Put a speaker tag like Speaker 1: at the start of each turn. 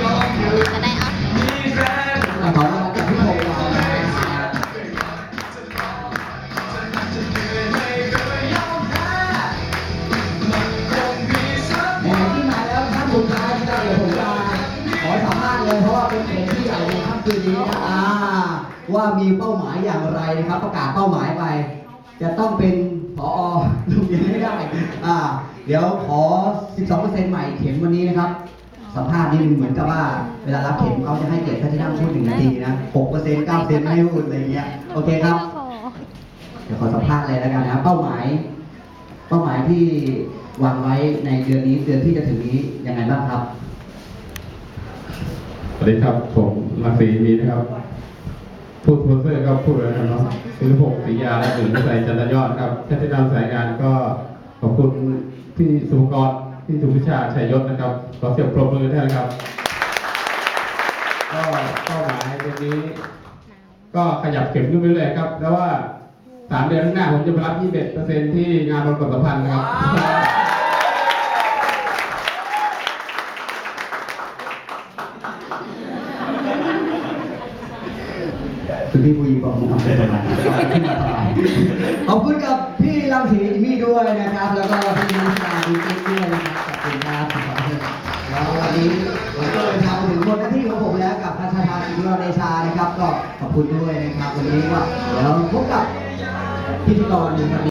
Speaker 1: จะได้เอา
Speaker 2: อะขอรับจากพี่พงศ์เรามที่มาแล้วท่านสุดท้ายนะครับเดี๋ยขอสาม้านเลยเพราะเป็นเขตที่ใหญ่ที่สุดเลยนะอ่าว่ามีเป้าหมายอย่างไรนะครับ ประกาศเป้าหมายไป จะต้องเป็นผอโรงเรียนให้ได้ อ่า เดี๋ยวขอ 12%ใหม่เข็มวันนี้นะครับ สัมภาษณ์นี่เหมือนกับว่าเวลารับเข็มเขาจะให้เกียรติท่านที่นั่งพูดหนึ่งนาทีนะ6% 9%ไม่ให้พูดอะไรอย่างเงี้ย โอเคครับ เดี๋ยวขอสัมภาษณ์เลยแล้วกันนะ เป้าหมาย เป้าหมายที่วางไว้ในเดือนนี้เดือนที่จะถึงนี้ยังไงบ้างครับ
Speaker 3: สวัสดีครับ ผมรังสีมีนะครับ พูดสปอนเซอร์ก็พูดเลยนะครับเนาะซื้อพงศรียาและอื่นใส่จันทยอดครับแพทย์นำสายงานก็ขอบคุณพี่สุภกร พี่สุพิชาชัยยศนะครับขอเสียงปรบมือด้วยนะครับก็เป้าหมายเดือนนี้ ก็ขยับเข็มขึ้นไปเรื่อยๆครับ แล้วว่าสามเดือนข้างหน้าผมจะไปรับ 21%ที่งานบริกรสัมพันธ์นะครับ
Speaker 2: คุณพี่ผู้หญิงบอกมึงทำเป็นอะไรขึ้นมาทำไมขอบคุณกับพี่รังสีจิมมี่ด้วยนะครับ แล้วก็ ผมก็เลยทางถึงหมดหน้าที่ของผมแล้วกับพัชราสิงห์เดชานะครับ ก็ขอบคุณด้วยนะครับวันนี้ก็เดี๋ยวพบกับพิธีกรหนึ่งวันนี้